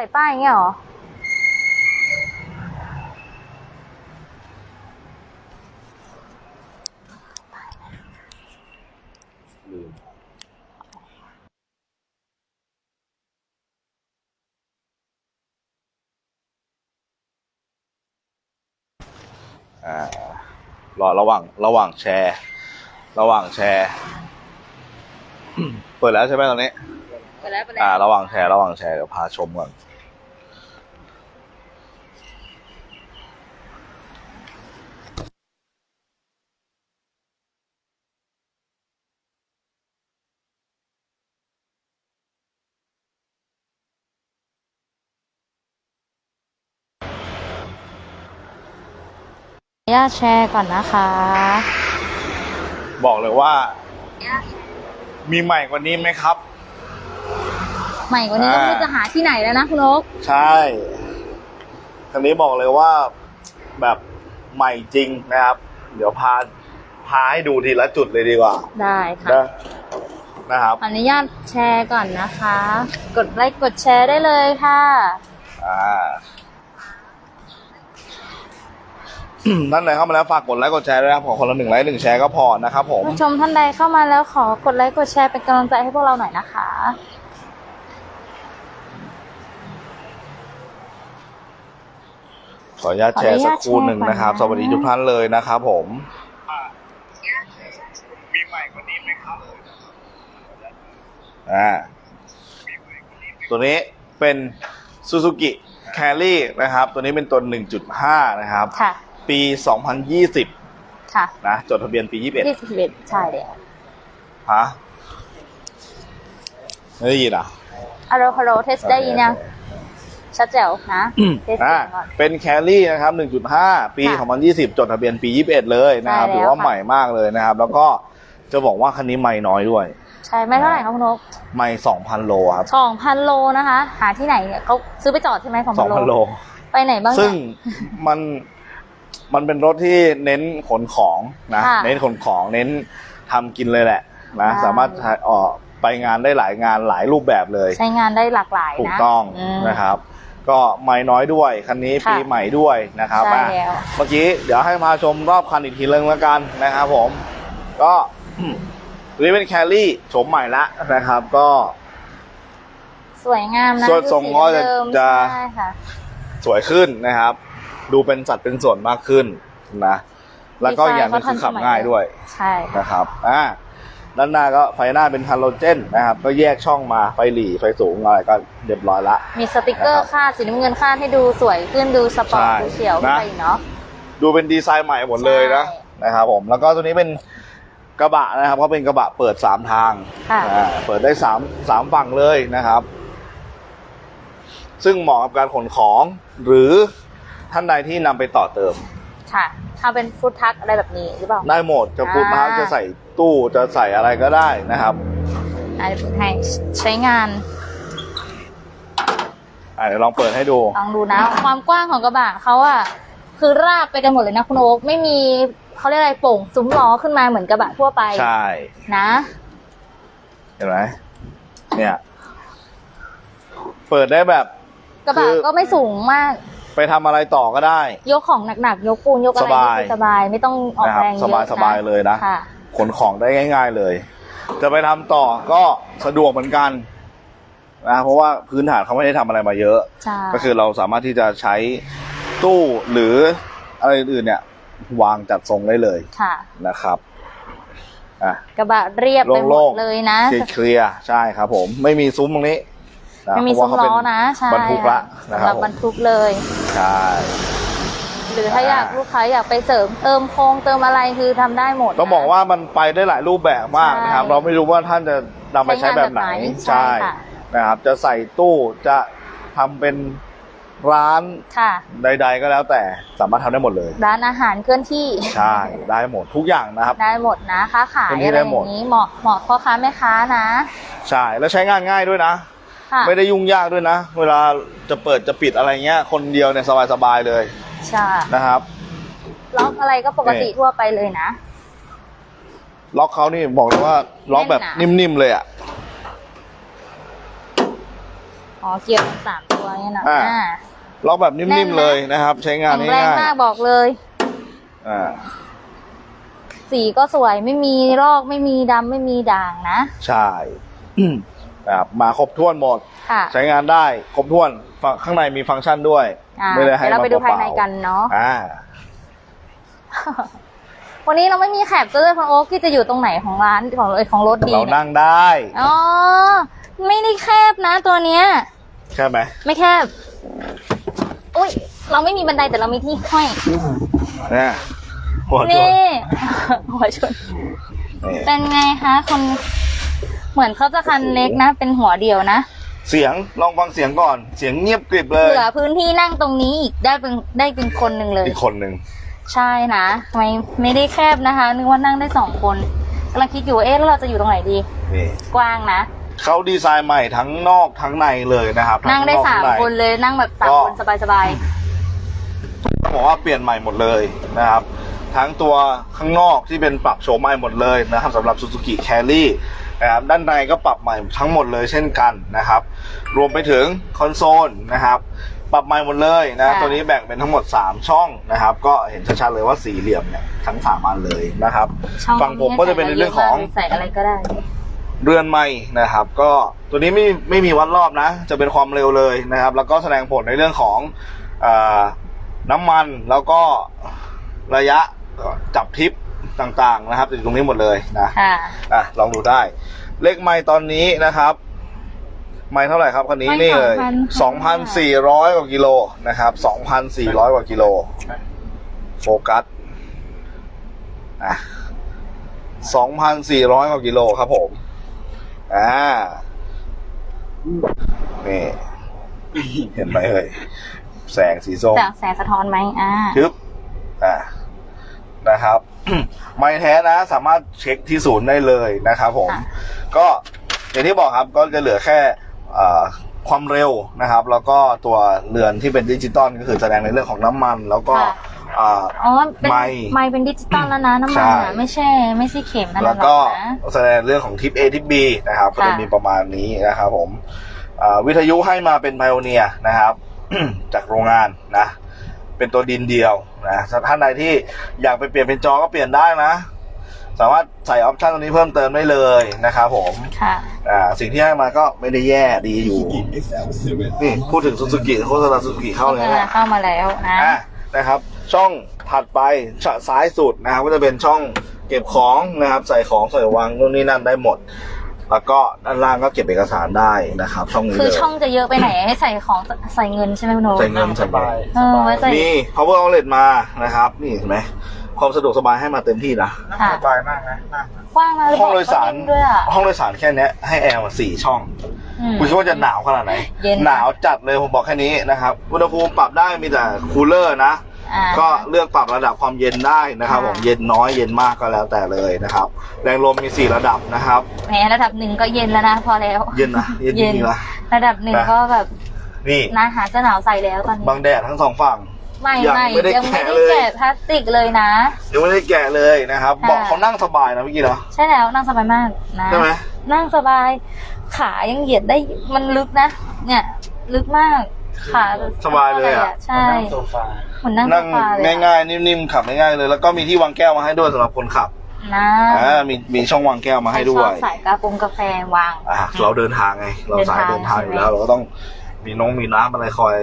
ส่ป้ายอย่างเงี้ยเหรอลืมอ่ารอระหว่างระหว่างแชร์ ระหว่างแชร์ เปิดแล้วใช่ไหมตอนนี้ ไปแล้วไปแล้อ่าวระหว่างแชร์ ระหว่างแชร์ เดี๋ยวพาชมก่อน ญาตแชร์ก่อนนะคะ บอกเลยว่า มีใหม่กว่านี้ไหมครับ ใหม่กว่านี้ก็ไม่รู้อ่าจะหาที่ไหนแล้วนะคุณนกใช่คันนี้บอกเลยว่าแบบใหม่จริงนะครับ เดี๋ยวพาพาให้ดูทีละจุดเลยดีกว่า ได้ค่ะนะนะครับขออนุญาตแชร์ก่อนนะคะ กดไลค์กดแชร์ได้เลยค่ะ อ่า ท่านใดเข้ามาแล้วฝากกดไลค์กดแชร์ด้วยนะครับขอคนละหนึ่งไลค์หนึ่งแชร์ก็พอนะครับผม ผู้ชมท่านใดเข้ามาแล้วขอกดไลค์กดแชร์เป็นกำลังใจให้พวกเราหน่อยนะคะ ขออนุญาตแชร์สักครู่หนึ่งนะครับ สวัสดีทุกท่านเลยนะครับผม มีใหม่กว่านี้ไหมครับอ่า ตัวนี้เป็น Suzuki Carry นะครับ ตัวนี้เป็นตัว 1.5 นะครับ ค่ะ ปี 2020 ค่ะนะจดทะเบียนปี 21ที่สิบเอ็ดใช่เลยฮะไม่ได้ยินอะ ฮัลโหลฮัลโหลเทสได้ยินยังชัดแจ๋วนะเทสอ่าเสียงก่อน เป็นแคลรี่นะครับ 1.5 ปี ค่ะ2020 จดทะเบียนปี 21 เลยนะครับใช่แล้วถือว่าค่ะ ใหม่มากเลยนะครับ แล้วก็จะบอกว่าคันนี้ไม่น้อยด้วย ใช่ไม่เท่าไหร่ครับคุณนกไม่ 2,000 โลครับ สองพันโลนะคะ หาที่ไหนเนี่ยเขาซื้อไปจอดใช่ไหมสองพัน2,000โลโล ไปไหนบ้างซึ่งเนี่ยมัน มันเป็นรถที่เน้นขนของนะค่ะเน้นขนของเน้นทำกินเลยแหละนะใช่สามารถออกไปงานได้หลายงานหลายรูปแบบเลย ใช้งานได้หลากหลายนะถูกต้องม นะครับ ก็ไม่น้อยด้วยคันนี้ค่ะ ปีใหม่ด้วยนะครับใช่อะแล้ว เมื่อกี้เดี๋ยวให้พาชมรอบคันอีกทีเรื่องแล้วกันนะครับผม ก็ตัวนี้เป็นแคลรี่โฉมใหม่ละนะครับ ก็ สวยงามนะส่วนดูทรงก็จะเดิมจะใช่ค่ะ สวยขึ้นนะครับ ดูเป็นสัดเป็นส่วนมากขึ้นนะแล้วก็อย่างหนึงคือขับง่ายด้วยใช่ค่ะนะครับอ่าด้านหน้าก็ไฟหน้าเป็นฮาโลเจนนะครับ ก็แยกช่องมาไฟหลีไฟสูงอะไรก็เรียบร้อยละ มีสติกเกอนะครัร์บคาดสีน้ำเงินคาดให้ดูสวยขึ้นดูสปอร์ตใช่ดูเฉียวขึ้นนะไปอีกเนาะดูเป็นดีไซน์ใหม่หมดเลยนะใช่นะครับผมแล้วก็ตัวนี้เป็นกระบะนะครับก็เป็นกระบะเปิดสามทางค่ะอ่าเปิดได้สามสามฝั่งเลยนะครับ ซึ่งเหมาะกับการขนของหรือ ท่านใดที่นำไปต่อเติม ค่ะถ้าเป็นฟู้ดทักอะไรแบบนี้หรือเปล่า ได้หมดจะพูดมาอ่าจะใส่ตู้จะใส่อะไรก็ได้นะครับอันนี้ให้ใช้งานอ่าเดี๋ยวลองเปิดให้ดู ลองดูนะ ความกว้างของกระบะเขาอะคือราบไปกันหมดเลยนะคุณโอ๊คไม่มีเขาเรียกอะไรโป่งซุ้มล้อขึ้นมาเหมือนกระบะทั่วไปใช่ นะ เห็นไหมเนี่ย เปิดได้แบบ กระบะคือก็ไม่สูงมาก ไปทำอะไรต่อก็ได้ ยกของหนักๆ ยกปูนยกอะไรสบาย นี่คือสบายไม่ต้องออกนะครับแรงเยสอะบายนะสบายเลยนะ ค่ะ ขนของได้ง่าย ๆเลย จะไปทำต่อก็สะดวกเหมือนกันนะเพราะว่าพื้นฐานเขาไม่ได้ทำอะไรมาเยอะ ใช่ก็คือเราสามารถที่จะใช้ตู้หรืออะไรอื่นๆเนี่ย วางจัดทรงได้เลยค่ะ นะครับอะ กระบะเรียบไปหมโล่ดงๆ เลยนะ เคลียร์ๆใช่ครับผม ไม่มีซุ้มตรงนี้นะ ไม่มีเพราะซุ้ว่ามเขาล้เป็อนะใช่บรรทุกละนะคสำหรัรับบผมบรรทุกเลยใช่หรือถ้าอ่าอยากลูกค้าอยากไปเสริมเติมโครงเติมอะไรคือทำได้หมดต้องบอกว่ามันไปได้หลายรูปแบบมากนะครับใช่เราไม่รู้ว่าท่านจะนำไปใช้แบบไหนใช้งานแบบไหนใช่ใช่ค่ะนะครับ จะใส่ตู้จะทำเป็นร้านค่ะใด ๆ ก็แล้วแต่สามารถทำได้หมดเลย ร้านอาหารเคลื่อนที่ใช่ได้หมดทุกอย่างนะครับ ได้หมดนะค้าขายเคลื่อนที่อะไรได้อหมดย่างนี้เหมาะเหมาะพ่อค้าแม่ค้านะ ใช่แล้วใช้งานง่ายด้วยนะ ค่ะไม่ได้ยุ่งยากด้วยนะ เวลาจะเปิดจะปิดอะไรเงี้ย คนเดียวเนี่ยสบายๆเลยใช่นะครับ ล็อกอะไรก็ปกตินี่ทั่วไปเลยนะ ล็อกเขานี่บอกเลยว่าล็อกแบบแน่นหนานิ่มๆเลยอะ อ๋อเกี่ยวกันสามตัวเนี่ยนะอ่าอ่าล็อกแบบแน่นิ่นมไหมๆเลยนะครับ ใช้งานแข็งแรงง่ายมากบอกเลยๆอ่า สีก็สวยไม่มีรอกไม่มีดำไม่มีด่างนะ ใช่ นะครับมาครบถ้วนหมด ค่ะใช้งานได้ครบถ้วนฟังข้างในมีฟังก์ชันด้วย อ่าไม่ได้ให้เดี๋ยวเราไปดูมภายในเปล่ๆกันเนาะ อ่า วันนี้เราไม่มีแขกด้วยคุณโอ๊คที่จะอยู่ตรงไหนของร้านของเอยของรถดีเราเนี่ยนั่งได้ อ๋อ ไม่ได้แคบนะตัวเนี้ย ใช่ไหมไม่แคบ อุ้ย เราไม่มีบันไดแต่เรามีที่ห้อย เนี่ยหัวชนนี่ หัวชนนี่เป็นไงคะคน เหมือนเขาจะคันเล็กนะ เป็นหัวเดียวนะ เสียงลองฟังเสียงก่อน เสียงเงียบกริบเลย เหลือพื้นที่นั่งตรงนี้อีกได้เป็นได้เป็นคนหนึ่งเลย อีกคนหนึ่งใช่นะไม่ไม่ได้แคบนะคะ นึกว่านั่งได้สองคนกำลังคิดอยู่ว่าเอ๊ะแล้วเราจะอยู่ตรงไหนดี นี่กว้างนะเขาดีไซน์ใหม่ทั้งนอกทั้งในเลยนะครับทั้นั่งได้อกสามทั้ใคนเลยนั่งแบบสามก็คนสบายต้องบอกว่าเปลี่ยนใหม่หมดเลยนะครับ ทั้งตัวข้างนอกที่เป็นปรับโฉมใหม่หมดเลยนะครับสำหรับ Suzuki Carry นะครับด้านในก็ปรับใหม่ทั้งหมดเลยเช่นกันนะครับ รวมไปถึงคอนโซลนะครับ ปรับใหม่หมดเลยนะตัวนี้แบ่งเป็นทั้งหมด 3 ช่องนะครับ ก็เห็นชัดๆเลยว่าสี่เหลี่ยมเนี่ยทั้งสามอันเลยนะครับๆช่องฝั่งผมก็จะเป็นในเรื่องของ ใส่อะไรก็ได้ เรือนไม้นะครับ ก็ตัวนี้ไม่ไม่มีวัดรอบนะ จะเป็นความเร็วเลยนะครับ แล้วก็แสดงผลในเรื่องของอาน้ำมันแล้วก็ระยะจับทิป ต่างๆนะครับอยู่ตรงนี้หมดเลยนะค่ะอะลองดูได้ เลขไม้ตอนนี้นะครับ ไม้เท่าไหร่ครับคันนี้ไมค์นี่เลย2,000 2,400กว่ากิโลนะครับ2,400กว่ากิโล โฟกัสอะ2,400กว่ากิโลครับผม อ่า นี่ เห็นไหมเอ่ย แสงสีส้มแสงแสงสะท้อนไหมอ่า ชึบอ่านะครับ ไม่แท้นะ สามารถเช็คที่ศูนย์ได้เลยนะครับผมค่ะก็อย่างที่บอกครับก็จะเหลือแค่อ่าความเร็วนะครับ แล้วก็ตัวเรือนที่เป็นดิจิตอลก็คือแสดงในเรื่องของน้ำมัน แล้วก็ค่ะอ่าอ๋อเป็นไมค์ไมค์เป็นดิจิตอลแล้วนะน้ำมันใช่อะไม่ใช่ไม่ใช่เข็มนั่นหรแล้อวกก็นะแสดงเรื่องของทิป A ทิป B นะครับ ก็จะค่ะมีประมาณนี้นะครับผมอ่าวิทยุให้มาเป็นไพโอเนียนะครับ จากโรงงานนะ เป็นตัวดินเดียวนะถ้าท่านใดที่อยากไปเปลี่ยนเป็นจอก็เปลี่ยนได้นะ สามารถใส่ออปชันตรงนี้เพิ่มเติมได้เลยนะครับผมค่ะอ่าสิ่งที่ให้มาก็ไม่ได้แย่ดีอยู่ นี่พูดถึงซูซูกิโฆษณาซูซูกิเข้าเลยโฆษณนะเข้ามาแล้วนะอะนะครับ ช่องถัดไปชซ้ายสุดนะครับก็จะเป็นช่องเก็บของนะครับ ใส่ของใส่วางนู่นนี่นั่นได้หมด แล้วก็ด้านล่างก็เก็บเอกสารได้นะครับ ช่องนี้คือเลยช่องจะเยอะไปไหนให้ใส่ของใส่เงินใช่ไหมคุณโนใส่เงินใส่เงินเออไว้ใส่มี power outlet มานะครับ นี่เห็นไหมความสะดวกสบายให้มาเต็มที่นะ ค่ะ สบายมากนะนั่งนะกว้างนะห้องโดยสารเบะก็นิ่มด้วยอะห้องโดยสารแค่เนี้ยให้แอร์มาสี่ช่อง อืม คุณคิดว่าจะหนาวขนาดไหน เย็น หนาวจัดเลยผมบอกแค่นี้นะครับ อุณหภูมิปรับได้มีแต่คูลเลอร์นะ อ่า ก็เลือกปรับระดับความเย็นได้นะครับ ค่ะ ผมเย็นน้อยเย็นมากก็แล้วแต่เลยนะครับ แรงลมมีสี่ระดับนะครับ แหมระดับหนึ่งก็เย็นแล้วนะพอแล้ว เย็นนะเย็นจริงๆนะระดับหนึ่งนะก็แบบนี่นาหาจะหนาวใส่แล้วตอนนี้ บังแดดทั้งสองฝั่ง ไม่ยังไม่ไม่ได้ยังไม่แกะได้เลย แกะพลาสติกเลยนะ ยังไม่ได้แกะเลยนะครับค่ะ เบอกเขานั่งสบายนะเมื่อกี้เนาะใช่แล้วนั่งสบายมากนะ ใช่ไหมนั่งสบาย ขายังเหยียดได้มันลึกนะ เนี่ย ลึกมาก ขาสบายเลยอะใช่ นั่งโซฟา เหมือนนั่งโซนั่งฟาเลยอะง่ายๆนิ่มๆขับง่ายๆเลย แล้วก็มีที่วางแก้วมาให้ด้วยสำหรับคนขับนะอ่ามีมีช่องวางแก้วมาให้ด้วชอยบใส่กาโปรงกาแฟวาง อ่าเราเดินทางไง เราสายเดิเดินนทาทางงอยู่แล้วเราก็ต้องมีน้องมีน้ำอะไรคอย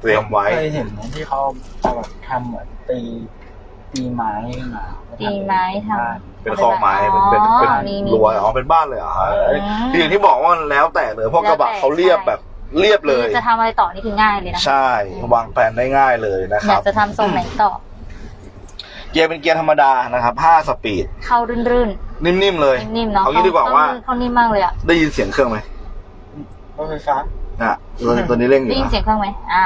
เตรียมไว้ เคยเห็นที่เขาจะแบบทำเหมือนตีตีไม้ขึ้นมาตีไม้ทำบ้านเป็นคอไม้เป็นเป็นเป็นอ๋อมีมีรั้วอ๋อเป็นบ้านเลยเหรอฮะอืมคืออย่างที่บอกว่ามันแล้วแต่เลยเพราะกระบะเขาเรียบแบบ เรียบเลยคือจะทำอะไรต่อนี่คือง่ายเลยนะใช่ วางแผนได้ง่ายเลยนะคอรัยาบ กจะทำทรงไหนต่อ เกียร์เป็นเกียร์ธรรมดานะครับ5สปีด เข้ารื่นนิ่มๆเลย ๆนิ่มๆเนาะเอางี้ดีกว่าว่า เขานิ่มมากเลยอะได้ยินเสียงเครื่องไหมรถไฟฟ้า อะตัวตัวนี้เร่งอยู่ได้ยินนะ เสียงเครื่องไหมอ่า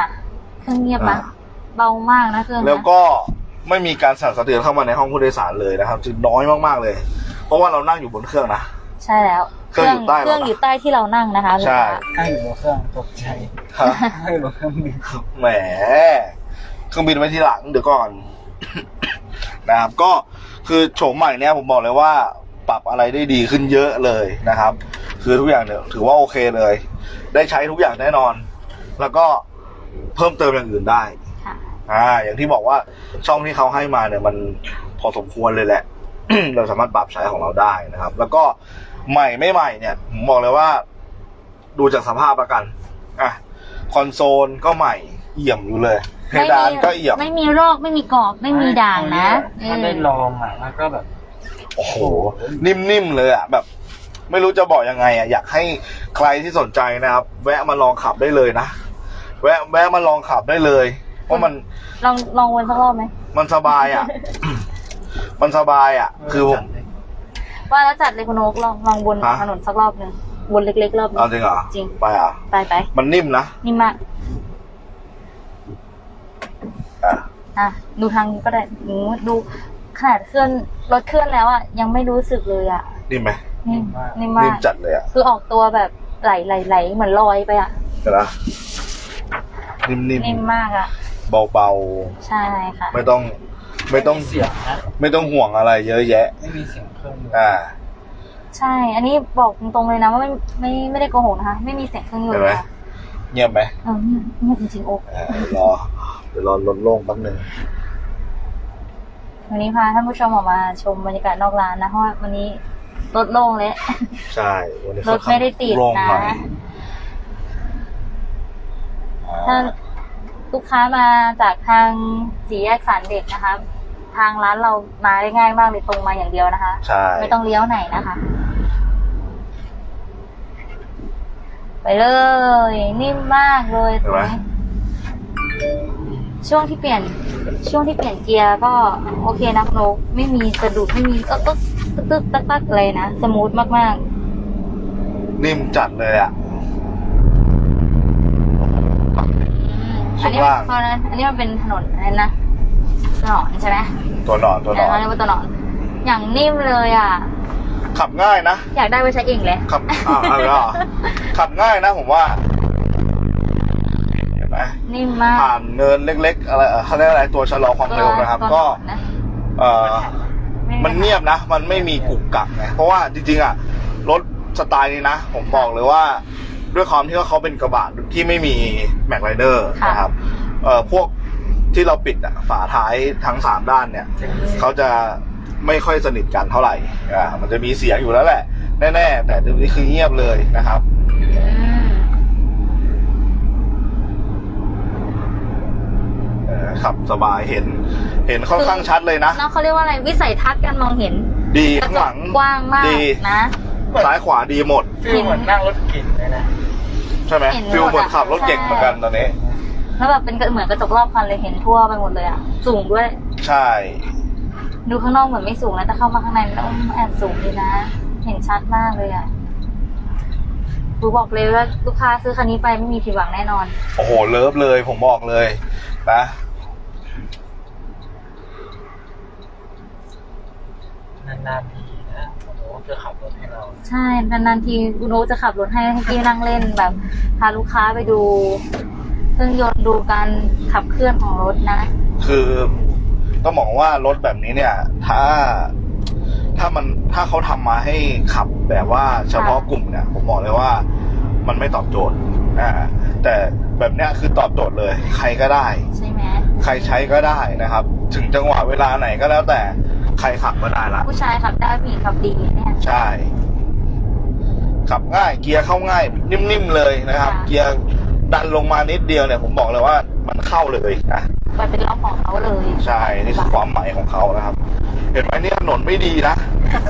เครื่องเงียบปะอ่า เบามากนะเครื่องนะแล้วก็ไม่มีการสั่นสะเทือนเข้ามาในห้องผู้โดยสารเลยนะครับจึงน้อยมากๆเลย เพราะว่าเรานั่งอยู่บนเครื่องนะ ใช่แล้ว เครื่องอยู่ใต้เครื่องเรานะอยู่ใต้ที่เรานั่งนะคะใช่นั่งอยู่บนเครื่องตกใจฮะนั่งอยู่บนเครื่องบินแหมเครื่องบินไว้ที่หลังเดี๋ยวก่อนนะครับก็คือโฉมใหม่เนี่ยผมบอกเลยว่าปรับอะไรได้ดีขึ้นเยอะเลยนะครับ คือทุกอย่างเนี่ยถือว่าโอเคเลย ได้ใช้ทุกอย่างแน่นอน แล้วก็เพิ่มเติมอย่างอื่นได้ค่ะอ่าอย่างที่บอกว่าช่องที่เขาให้มาเนี่ยมันพอสมควรเลยแหละ เราสามารถปรับใช้ของเราได้นะครับ แล้วก็ใหม่ไม่ใหม่เนี่ยผมบอกเลยว่า ดูจากสภาพแล้วกันอะคอนโซลก็ใหม่เอี่ยมอยู่เลยเพดานก็เอี่ยมไม่มีรอกไม่มีกรอบไม่มีด่างนะถ้าได้ลองอะแล้วก็แบบ โอ้โห นิ่มๆเลยอะแบบ ไม่รู้จะบอกยังไงอะอยากให้ใครที่สนใจนะครับ แวะมาลองขับได้เลยนะ แวะแวะมาลองขับได้เลย เพราะมันลองลองวนสักรอบไหมมันสบายอะ มันสบายอะ คือผม ว่าแล้วจัดเลยคุณโอ๊กลองลองวนฮะ ถนนสักรอบหนึ่งวนเล็กๆรอบหนึเอาง จริงเหรอจริง ไปอะ ไปไปมันนิ่มนะนี่มากอะอะดูทางนี้ก็ได้หนูดูขนาดเคลื่อนรถเคลื่อนแล้วอะยังไม่รู้สึกเลยอะนิ่มไหมนิ่มนิ่มมากนิ่มมานิ่มก จัดเลยอะคือออกตัวแบบไหลไหลไหลเหมือนลอยไปอะ เห็นไหมนิ่มนิ่มมากอะ ๆเบาใช่ค่ะ ๆ ไม่ต้อง ไม่ต้องเสียงนะไม่ต้องห่วงอะไรเยอะแยะ ไม่มีเสียงเครื่องยนต์อ่า ใช่ อันนี้บอกตรงๆเลยนะว่าไม่ไม่ไม่ได้โกหกนะคะ ไม่มีเสียงเครื่องยนเห็นต์ไหม ค่ะเงียบไหมเออเงียบจริงๆโอ๊กอ่ารอเดี๋ยวรอลดโล่งแป๊บนึงวันนี้พาท่านผู้ชมออกมาชมบรรยากาศนอกร้านนะเพราะว่าวันนี้รถโล่งแล้ว ใช่วันนี้รถไม่ได้ติดโล่งนะหอยถ้าอ่าลูกค้ามาจากทางสี่แยกสารเด็กนะคะ ทางร้านเรามาได้ง่ายมากเลยตรงมาอย่างเดียวนะคะ ใช่ ไม่ต้องเลี้ยวไหนนะคะ ไปเลย นิ่มมากเลยเห็นไหมช่วงที่เปลี่ยน ช่วงที่เปลี่ยนเกียร์ก็โอเคนะคุณโนกไม่มีสะดุดไม่มีก็ตึ๊กตึ๊กตึ๊กตักตักเลยนะ สมูทมากนิ่มจัดเลยอะๆอืมอันนี้ช่วงล่างเพราะนั้นอันนี้มันเป็นถนนอะไรนะถนน ใช่ไหมตัวหนอนตัวหนอนเขาเรียกว่าถนนอย่างนิ่มเลยอะ ขับง่ายนะ อยากได้ไปใช้เองเลยขับอ่าอะไรอะขับง่ายนะผมว่าเห็นไหมนิ่มมากผ่านเนินเล็ก ๆ อะไรเอ่อเขาเรียกอะไรตัวชะลอความเร็วนะครับ ตัวก็ถนนนะเอ่อไมันเงียบนะ มันไม่มีกุกกักไงเพราะว่าจริงๆอะรถสไตล์นี้นะ ผมบอกเลยว่า ด้วยความที่ว่าเขาเป็นกระบะที่ไม่มีแม็กไรเดอร์ค่ะนะครับเอ่อพวก ที่เราปิดอะฝาท้ายทั้งสามด้านเนี่ยเขาจะไม่ค่อยสนิทกันเท่าไหร่อ่ามันจะมีเสียงอยู่แล้วแหละ แน่ ๆ แต่ตรงนี้คือเงียบเลยนะครับอืมเออขับสบายเห็น เห็นค่อนข้างชัดเลยนะแล้วเขาเรียกว่าอะไรวิสัยทัศน์การมองเห็นดีกระข้างจหลักงกว้างมากดีนะ ซ้ายขวาดีหมด ฟีลเหมือนนั่งรถเก๋งเลยนะ ใช่ไหมเห็นหมดฟิลเหมือนอะ ขับรถเก่งใช่เหมือนกันตอนนี้ แล้วแบบเป็นเหมือนกระจกรอบคันเลยเห็นทั่วไปหมดเลยอะ สูงด้วย ใช่ ดูข้างนอกเหมือนไม่สูงนะแต่เข้ามาข้างในมันต้องแอบสูงดีนะ เห็นชัดมากเลยอะดูบอกเลยว่าลูกค้าซื้อคันนี้ไปไม่มีผิดหวังแน่นอน โอ้โห เลิฟเลย ผมบอกเลยนะนานๆทีนะโอ้โหจะขับรถให้เรา ใช่นานๆทีคุณโอ๊คจะขับรถให้ให้กี้นั่งเล่นแบบพาลูกค้าไปดูเค รื่องยนต์ดูการขับเคลื่อนของรถนะ คือต้องบอกว่ารถแบบนี้เนี่ย ถ้าถ้ามันถ้าเขาทำมาให้ขับแบบว่าเฉพาะกลุ่มเนี่ย ผมบอกเลยว่ามันไม่ตอบโจทย์อ่าแต่แบบเนี้ยคือตอบโจทย์เลย ใครก็ได้ ใช่ไหมใครใช้ก็ได้นะครับ ถึงจังหวะเวลาไหนก็แล้วแต่ใครขับก็ได้ละ ผู้ชายขับได้ผู้หญิงขับดีเนี่ย ใช่ ขับง่ายเกียร์เข้าง่าย นิ่มๆเลยนะครับ ค่ะ เกียร์ ดันลงมานิดเดียวเนี่ยผมบอกเลยว่ามันเข้าเลยนะมันเป็นล็อกของเขาเลยใช่นี่คือความหมายของเขานะครับ เห็นไหมนี่ถนนไม่ดีนะ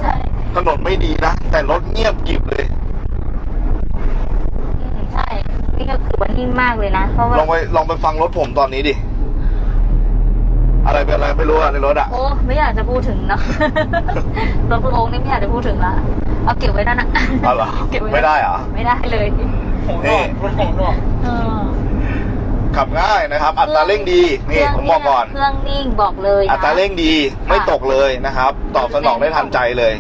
ใช่ถนนไม่ดีนะแต่รถเงียบกริบเลยอืมใช่นี่ก็คือว่านิ่มมากเลยนะเพราะว่าลองไปลองไปฟังรถผมตอนนี้ดิอะไรเป็นอะไรไม่รู้อะในรถอะโอ้ไม่อยากจะพูดถึงเนอะรถคุณโอ๊คนี่ไม่อยากจะพูดถึงละเอาเก็บไว้นั่นนะเอาเหรอเก็บว้ไม่ได้เหรอไม่ได้เลยหูห นวกรถหูหนวกเออขับง่ายนะครับ อัตราเร่งดีนี่ผมบอกก่อน เครื่องนิ่งบอกเลยนะอัตราเร่งดีไม่ตกเลยนะครับ ตอบสนองได้ทันใจเลย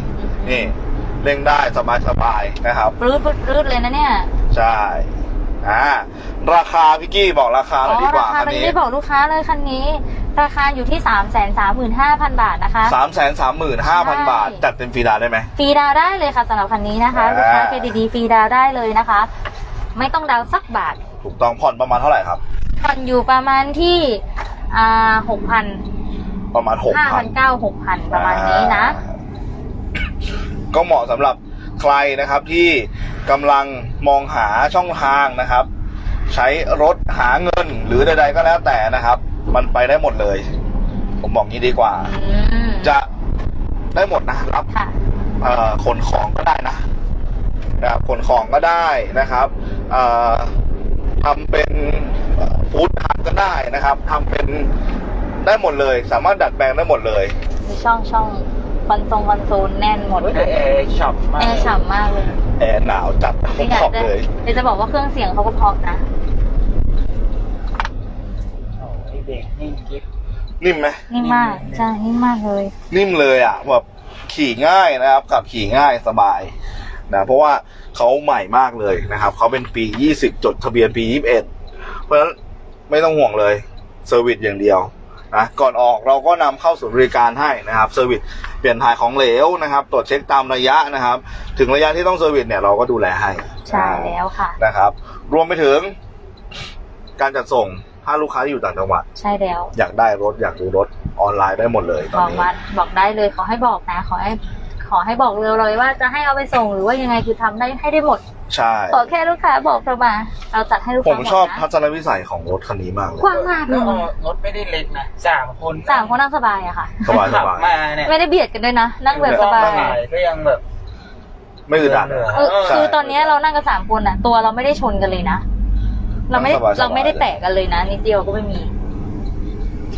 นี่เร่งได้สบายๆนะครับรืดรืดเลยนะเนี่ย ใช่อ่าราคาพี่กี้บอกราคาหน่อยดีกว่าราคาคันมันนี้ไม่ได้บอกลูกค้าเลยคันนี้ ราคาอยู่ที่สามแสนสามหมื่นห้าพันบาทนะคะสามแสนสามหมื่นห้าพันใช่บาท จัดเต็มฟรีดาวน์ได้ไหมฟรีดาวน์ได้เลยค่ะสำหรับคันนี้นะคะอ่าลูกค้าเครดิตดีฟรีดาวน์ได้เลยนะคะ ไม่ต้องดาวน์สักบาทถูกต้องผ่อนประมาณเท่าไหร่ครับ ผ่อนอยู่ประมาณที่อ่าหกพันประมาณหกห้าพัพันนเก้าหกพันประมาณนี้นะ ก็เหมาะสำหรับใครนะครับที่กำลังมองหาช่องทางนะครับ ใช้รถหาเงินหรือใดๆก็แล้วแต่นะครับ มันไปได้หมดเลย ผมบอกงี้ดีกว่า อืมจะได้หมดนะรับค่ะ เอ่อขนของก็ได้นะ นะครับขนของก็ได้นะครับเอ่อทำเป็นฟู้ดทัคก็ได้นะครับทำเป็นได้หมดเลย สามารถดัดแปลงได้หมดเลยมีช่องช่องคอนโซลคอนโซลแน่นหมดเฮ้ยเลแต่ยแอร์ฉ่ำมากแอร์ฉ่ำมากเลยแอร์หนาวจัดผไม่มอยาบกอกจะเลยเดี๋ยวจะบอกว่าเครื่องเสียงเขาก็เพราะนะโอ้ยเด็กนิ่งกิ๊บนิ่มไหมนิ่มมากใช่นิ่มมากเลย นิ่มเลยอะแบบขี่ง่ายนะครับขับขี่ง่ายสบาย นะเพราะว่าเขาใหม่มากเลยนะครับเขาเป็นปี 20 จดทะเบียนปี 21 เพราะฉะนั้นไม่ต้องห่วงเลยเซอร์วิสอย่างเดียวนะก่อนออกเราก็นำเข้าศูนย์บริการให้นะครับเซอร์วิสเปลี่ยนถ่ายของเหลวนะครับ ตรวจเช็คตามระยะนะครับ ถึงระยะที่ต้องเซอร์วิสเนี่ยเราก็ดูแลให้ใช่แล้วค่ะนะครับ รวมไปถึงการจัดส่งถ้าลูกค้าที่อยู่ต่างจังหวัดใช่แล้ว อยากได้รถอยากดูรถออนไลน์ได้หมดเลยตบอนอกนี้ว่าบอกได้เลยขอให้บอกนะขอให้ ขอให้บอกเร็วเลยว่าจะให้เอาไปส่งหรือว่ายังไงคือทำได้ให้ได้หมด ใช่ ขอแค่ลูกค้าบอกเรามาเราจัดให้ลูกผค้ามหมดชอบนะทัศนวิสัยของรถคันนี้มากเลย กว้างมากเลแล้วยเอารถไม่ได้เล็กนะสามคนสามคนนั่งสบายอะค่ะ สบายสขับบายมาเนี่ยไม่ได้เบียดกันด้วยนะ นั่งแบบสบาย ถ่ายก็ยังแบบ ไม่อึดอัดเออเออใช่คือตอนเนี้ยเรานั่งกันสามคนอะตัวเราไม่ได้ชนกันเลยนะ เราไม่ได้สบายๆ เราไม่ได้แตะกันเลยนะนิดเดียวก็ไม่มี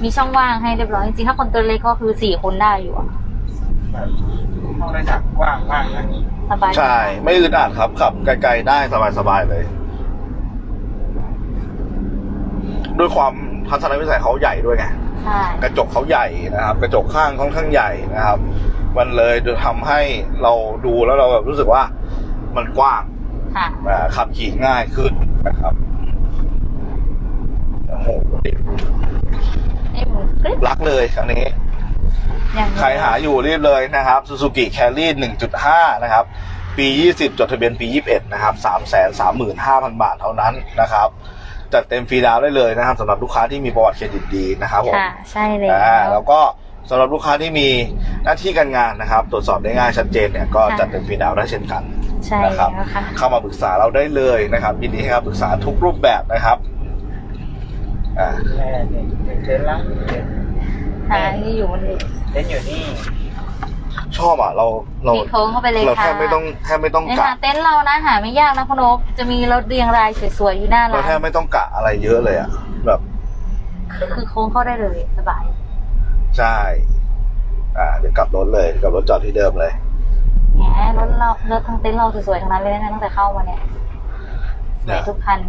มีช่องว่างให้เรียบร้อยจริงๆถ้าคนตัวเล็กก็คือสี่คนได้อยู่อะแบบ ห้องโดยสารกว้างมากนะสบายใช่ ไม่อึดอัดครับขับไกลๆได้สบายๆเลย ด้วยความทัศนวิสัยเขาใหญ่ด้วยไงใช่กระจกเขาใหญ่นะครับ กระจกข้างค่อนข้างใหญ่นะครับ มันเลยจะทำให้เราดูแล้วเราแบบรู้สึกว่ามันกว้างค่ะอ่าขับขี่ง่ายขึ้นนะครับโอ้โหไอ้หมูกริ๊บรักเลยคัน นี้อย่างใครหาอยู่รีบเลยนะครับ Suzuki Carry 1.5 นะครับ ปี 20 จดทะเบียนปี 21 นะครับ 335,000 บาทเท่านั้นนะครับ จัดเต็มฟรีดาวน์ได้เลยนะครับสำหรับลูกค้าที่มีประวัติเครดิตดีนะครับผมค่ะ ใช่เลย อ่าแล้วก็สำหรับลูกค้าที่มีหน้าที่การงานนะครับ ตรวจสอบได้ง่ายชัดเจนเนี่ยก็จัดเต็มฟรีดาวน์ได้เช่นกัน ใช่นะครับแล้วค่ะ เข้ามาปรึกษาเราได้เลยนะครับยินดีให้คำปรึกษาทุกรูปแบบนะครับอ่าแม่เนี่ยเดินล่างเดิ นหาที่อยู่มันอยู่เดินอยู่นี่ ชอบอะ เราเรามีโค้งเข้าไปเลยเราค่ะแทบไม่ต้องแทบไม่ต้องในกะ หาเต็นท์เรานะหาไม่ยากนะคุณนกจะมีรถเรียงรายสวยๆอยู่หน้าเราร้านแทบไม่ต้องกะอะไรเยอะเลยอะ แบบคือโค้งเข้าได้เลยสบาย ใช่ อ่าเดี๋ยวกลับรถเลยกลับรถจอดที่เดิมเลย แหมรถเรารถทั้งเต็นท์เราสวยๆทั้งนั้นเลยนะตั้งแต่เข้ามาเนี่ยสวยทุกคัน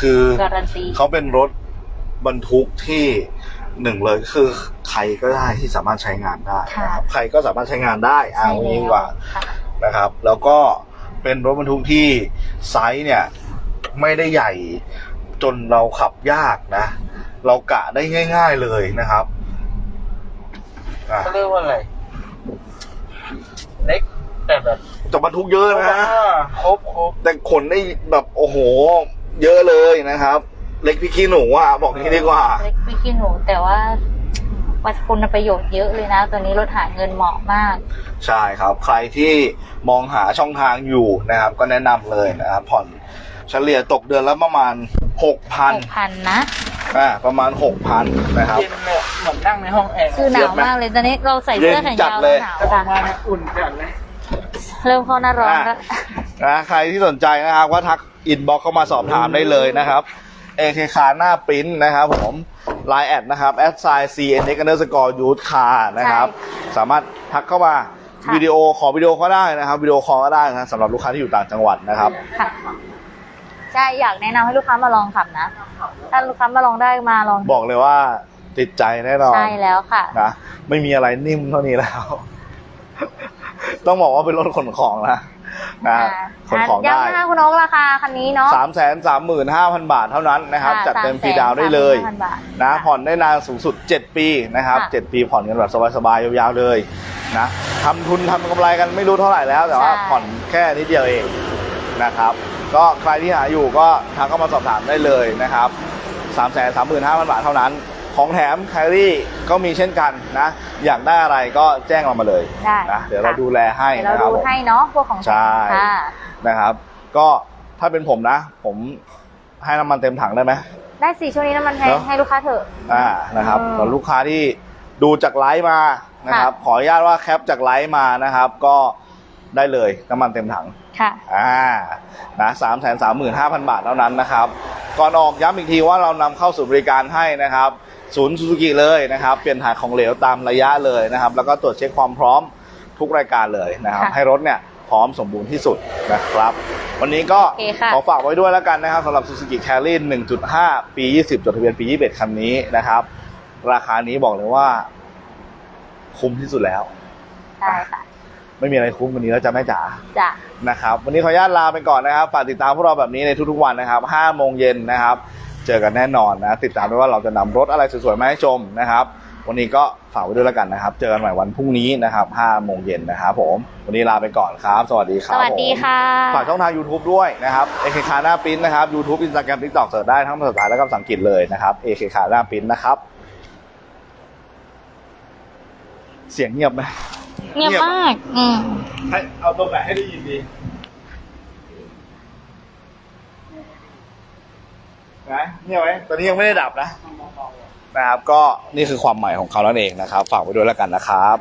คือการันตี เขาเป็นรถบรรทุกที่หนึ่งเลยคือ ใครก็ได้ที่สามารถใช้งานได้นะครับใครก็สามารถใช้งานได้เอาใช่งี้แล้ดีกว่าค่ะนะครับ แล้วก็เป็นรถบรรทุกที่ไซส์เนี่ยไม่ได้ใหญ่จนเราขับยากนะ เรากะได้ง่าย ๆเลยนะครับอะเขาเรียกว่าอะไรเล็กแต่แบบจะบรรทุกเยอะนะครบครบแต่ขนได้แบบโอ้โห เยอะเลยนะครับ เล็กพี่ขี้หนูอะบอกงี้ดีกว่า เล็กพี่กินหนูแต่ว่า วัตคุณประโยชน์เยอะเลยนะ ตัวนี้รถหาเงินเหมาะมาก ใช่ครับ ใครที่มองหาช่องทางอยู่นะครับ ก็แนะนำเลยนะครับผ่อนเฉลี่ยตกเดือนละประมาณหกพันหกพันนะ อ่าประมาณหกพันนะครับ เย็นเลยเหมือนนั่งในห้องแอร์คือหนาวมากเลยตอนนี้เราใส่เสื้อแขนเย็นจัดยาวเลแล้วย หนาวแต่ออกมาค่ะเนี่ยอุ่นจัดเลยเริ่มเข้าหน้าร้อนแล้ว นะใครที่สนใจนะครับก็ทักอินบ็อกเข้ามาสอบถามได้เลยนะครับ เอเคคาหน้าปริ้นนะครับผมไลน์แอดนะครับแอดไซน์ซีเอ็นเอ็กซ์เนอร์สกอร์ยูทคาร์นะครับ สามารถทักเข้ามาค่ะวิดีโอขอวิดีโอก็ได้นะครับวิดีโอคอลก็ได้นะสำหรับลูกค้าที่อยู่ต่างจังหวัดนะครับ ค่ะ ใช่อยากแนะนำให้ลูกค้ามาลองขับนะ ถ้าลูกค้ามาลองได้มาลองบอกเลยว่าติดใจแน่นอน ใช่แล้วค่ะ นะไม่มีอะไรนิ่มเท่านี้แล้ว ต้องบอกว่าเป็นรถขนของนะ นะฮะขนของได้ย้ำนะคะคุณโอ๊คราคาคันนี้เนาะสามแสนสามหมื่นห้าพันบาทเท่านั้นนะครับค่ะจัดเต็ม300,000ฟรีดาวน์ได้เลย3,500บาทนะค่ะผ่อนได้นานสูงสุด 7 ปีนะครับค่ะ7ปีผ่อนกันแบบสบายๆยาวๆเลยนะทำทุนทำกำไรกันไม่รู้เท่าไหร่แล้ว แต่ว่าใช่ผ่อนแค่นิดเดียวเองนะครับก็ใครที่หาอยู่ก็ทักเข้ามาสอบถามได้เลยนะครับ3 3 5 0 0 0 บาทเท่านั้น ของแถมแครี่ก็มีเช่นกันนะ อยากได้อะไรก็แจ้งเรามาเลยได้นะเดี๋ยวเราค่ะ ดูแลให้เดี๋ยวนะคเรารับดูผมให้เนาะพวกของใช่ค่ะนะครับ ก็ถ้าเป็นผมนะ ผมให้น้ำมันเต็มถังได้ไหม ได้สี่ช่วงนี้น้ำมันแพงเนอะ ให้ลูกค้าเถอะ อ่านะครับอืมส่วนลูกค้าที่ดูจากไลฟ์มานะครับ ขออนุญาตว่าแคปจากไลฟ์มานะครับ ก็ได้เลยน้ำมันเต็มถัง ค่ะอ่านะสามแสนสามหมื่นห้าพันบาทเท่านั้นนะครับ ก่อนออกย้ำอีกทีว่าเรานำเข้าสู่บริการให้นะครับ ศูนย์ซูซูกิเลยนะครับ เปลี่ยนถ่ายของเหลวตามระยะเลยนะครับ แล้วก็ตรวจเช็คความพร้อมทุกรายการเลยนะครับ ค่ะให้รถเนี่ยพร้อมสมบูรณ์ที่สุดนะครับ วันนี้ก็โอเคค่ะ ขอฝากไว้ด้วยแล้วกันนะครับสำหรับ Suzuki Carry 1.5 ปี 20 จดทะเบียนปี 21 คันนี้นะครับ ราคานี้บอกเลยว่า คุ้มที่สุดแล้ว ได้ค่ะ ไม่มีอะไรคุ้มกว่านี้แล้วจะแม่จ๋าจ้ะนะครับ วันนี้ขออนุญาตลาไปก่อนนะครับ ฝากติดตามพวกเราแบบนี้ในทุกๆวันนะครับ5โมงเย็นนะครับ เจอกันแน่นอนนะ ติดตามด้วยว่าเราจะนำรถอะไรสวยๆมาให้ชมนะครับ วันนี้ก็ฝากไว้ด้วยแล้วกันนะครับ เจอกันใหม่วันพรุ่งนี้นะครับ5โมงเย็นนะครับผม วันนี้ลาไปก่อนครับ สวัสดีคสรับวัสดีผม ค่ะ ฝากช่องทาง YouTube ด้วยนะครับเอเคคาหน้าปิ้นนะครับ YouTube Instagram TikTok เสิร์ชได้ทั้งภาษาไทยและก็ภาษาอังกฤษเลยนะครับเอเคคาหน้าปิ้นนะครับ เสียงเงียบไหมเงียบมาก อืมให้เอาตรงไหนให้ได้ยินดีนะเงียบไหมตอนนี้ยังไม่ได้ดับนะนะครับ ก็นี่คือความใหม่ของเขานั่นเองนะครับ ฝากไว้ด้วยแล้วกันนะครับ